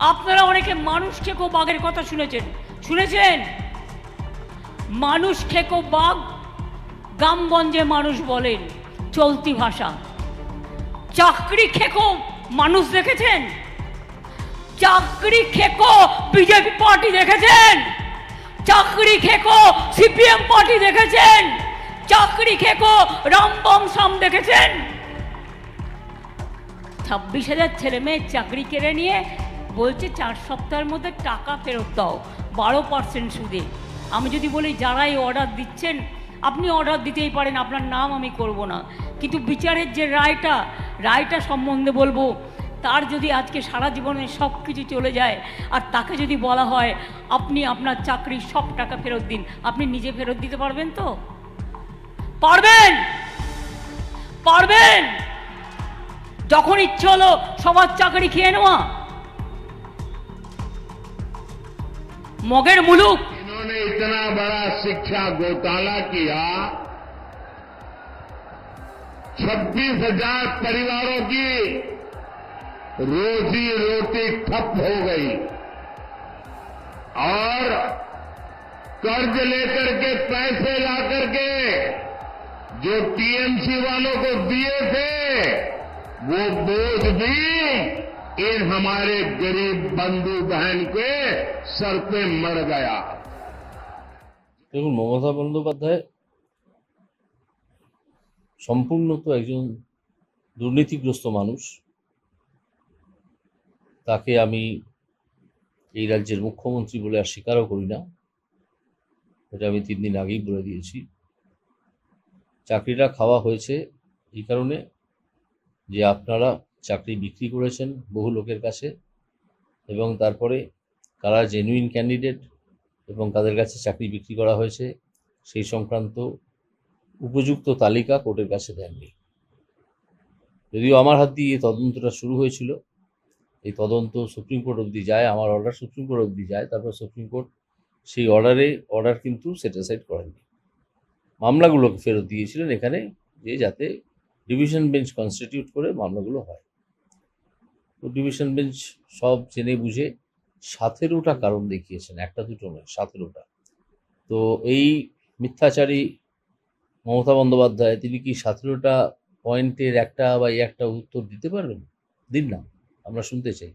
আপনারা অনেকে মানুষ খেকো বাঘের কথা শুনেছেন। শুনেছেন? মানুষ খেকো বাঘ গ্রামগঞ্জে মানুষ বলেন, চলতি ভাষা। চাকরি খেকো মানুষ দেখেছেন? চাকরি খেকো বিজেপি পার্টি দেখেছেন? চাকরি খেকো সিপিএম পার্টি দেখেছেন? চাকরি খেকো রামবম সাম দেখেছেন? ছাব্বিশ হাজার ছেলে মেয়ে চাকরি কেড়ে নিয়ে বলছে চার সপ্তাহের মধ্যে টাকা ফেরত দাও, বারো পার্সেন্ট সুদে। আমি যদি বলি, যারাই অর্ডার দিচ্ছেন, আপনি অর্ডার দিতেই পারেন, আপনার নাম আমি করব না। কিন্তু বিচারের যে রায়টা রায়টা সম্বন্ধে বলব, তার যদি আজকে সারা জীবনে সব কিছু চলে যায়, আর তাকে যদি বলা হয়, আপনি আপনার চাকরির সব টাকা ফেরত দিন, আপনি নিজে ফেরত দিতে পারবেন তো? পারবেন! পারবেন! যখন ইচ্ছে হলো সবার চাকরি খেয়ে নেওয়া मोगेड़ मुलुक। इन्होंने इतना बड़ा शिक्षा घोटाला किया, छब्बीस हज़ार परिवारों की रोजी रोटी ठप हो गई और कर्ज लेकर के पैसे ला करके जो टीएमसी वालों को दिए थे, वो बोझ भी इन हमारे गरीब बंधु बहन के सर पे मर गया দেখুন মমতা বন্দ্যোপাধ্যায় সম্পূর্ণ তো একজন দুর্নীতিগ্রস্ত মানুষ তাকে আমি এই রাজ্যের মুখ্যমন্ত্রী বলে আর স্বীকারও করি না এটা আমি তিন দিন আগেই বলে দিয়েছি চাকরিটা খাওয়া হয়েছে এই কারণে যে আপনারা চাকরি বিক্রি করেছেন বহু লোকের কাছে এবং তারপরে কারা জেনুইন ক্যান্ডিডেট এবং কাদের কাছে চাকরি বিক্রি করা হয়েছে, সেই সংক্রান্ত উপযুক্ত তালিকা কোর্টের কাছে দেননি। যদিও আমার হাত দিয়ে এই তদন্তটা শুরু হয়েছিল, এই তদন্ত সুপ্রিম কোর্ট অবধি যায়, আমার অর্ডার সুপ্রিম কোর্ট অবধি যায়, তারপর সুপ্রিম কোর্ট সেই অর্ডারে অর্ডার কিন্তু সেটিসাইড করেননি। মামলাগুলোকে ফেরত দিয়েছিলেন এখানে যে যাতে ডিভিশন বেঞ্চ কনস্টিটিউট করে মামলাগুলো হয়। ডিভিশন বেঞ্চ সব জেনে বুঝে সাতেরোটা কারণ দেখিয়েছেন, একটা দুটো নয়, সাতেরোটা। তো এই মিথ্যাচারী মমতা বন্দ্যোপাধ্যায়, তিনি কি সাতেরোটা পয়েন্টের একটা বা একটা উত্তর দিতে পারবেন? দিন না, আমরা শুনতে চাই।